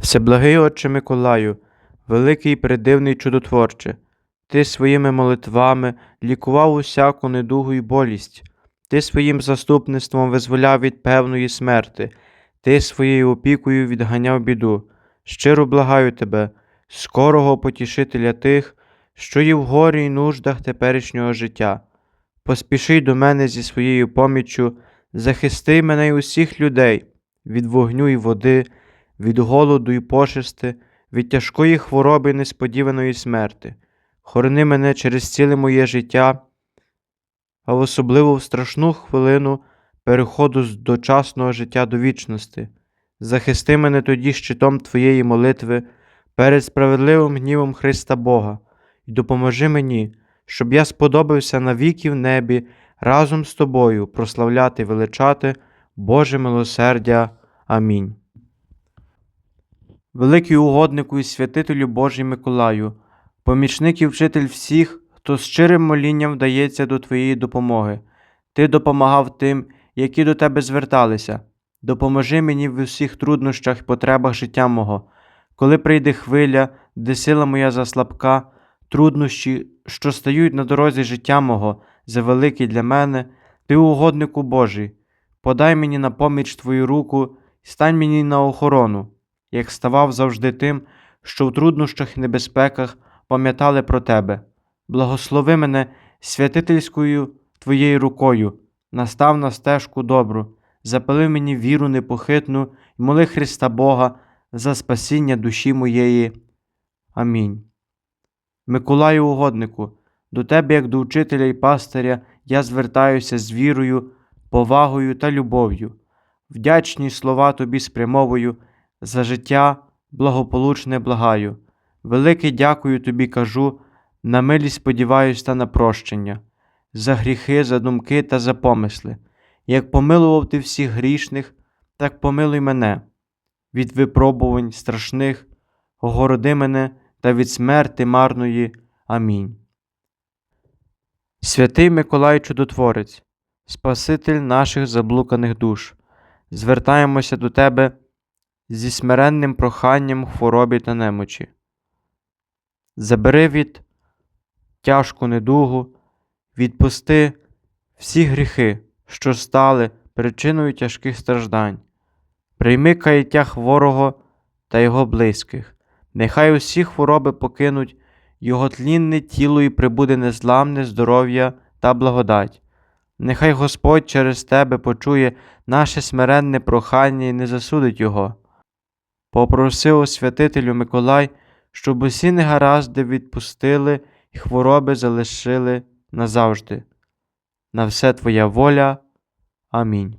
Всеблагий Отче Миколаю, великий і придивний чудотворче, Ти своїми молитвами лікував усяку недугу і болість, Ти своїм заступництвом визволяв від певної смерти, Ти своєю опікою відганяв біду. Щиро благаю тебе, скорого потішителя тих, що є в горі й нуждах теперішнього життя. Поспіши до мене зі своєю поміччю, захисти мене й усіх людей від вогню й води, від голоду й пошести, від тяжкої хвороби й несподіваної смерти. Хорони мене через ціле моє життя, а в особливо в страшну хвилину переходу з дочасного життя до вічності. Захисти мене тоді щитом Твоєї молитви перед справедливим гнівом Христа Бога, і допоможи мені, щоб я сподобався навіки в небі разом з тобою прославляти і величати Боже милосердя. Амінь. Великий угоднику і святителю Божий Миколаю, помічник і вчитель всіх, хто з щирим молінням вдається до Твоєї допомоги. Ти допомагав тим, які до Тебе зверталися. Допоможи мені в усіх труднощах і потребах життя мого. Коли прийде хвиля, де сила моя заслабка, труднощі, що стають на дорозі життя мого, завеликі для мене, ти, угоднику Божий, подай мені на поміч Твою руку стань мені на охорону, як ставав завжди тим, що в труднощах і небезпеках пам'ятали про Тебе. Благослови мене святительською Твоєю рукою, настав на стежку добру, запали мені віру непохитну і моли Христа Бога за спасіння душі моєї. Амінь. Миколаю угоднику, до тебе, як до учителя і пастиря, я звертаюся з вірою, повагою та любов'ю. Вдячні слова тобі спрямовую, за життя благополучне благаю. Велике дякую тобі кажу, на милість сподіваюсь та на прощення, за гріхи, за думки та за помисли. Як помилував ти всіх грішних, так помилуй мене. Від випробувань страшних, огороди мене та від смерти марної. Амінь. Святий Миколай Чудотворець, Спаситель наших заблуканих душ, звертаємося до Тебе зі смиренним проханням хворобі та немочі. Забери від тяжку недугу, відпусти всі гріхи, що стали причиною тяжких страждань. Прийми каяття хворого та його близьких, нехай усі хвороби покинуть його тлінне тіло і прибуде незламне здоров'я та благодать. Нехай Господь через тебе почує наше смиренне прохання і не засудить його. Попроси у святителю Миколай, щоб усі негаразди відпустили і хвороби залишили назавжди. На все Твоя воля. Амінь.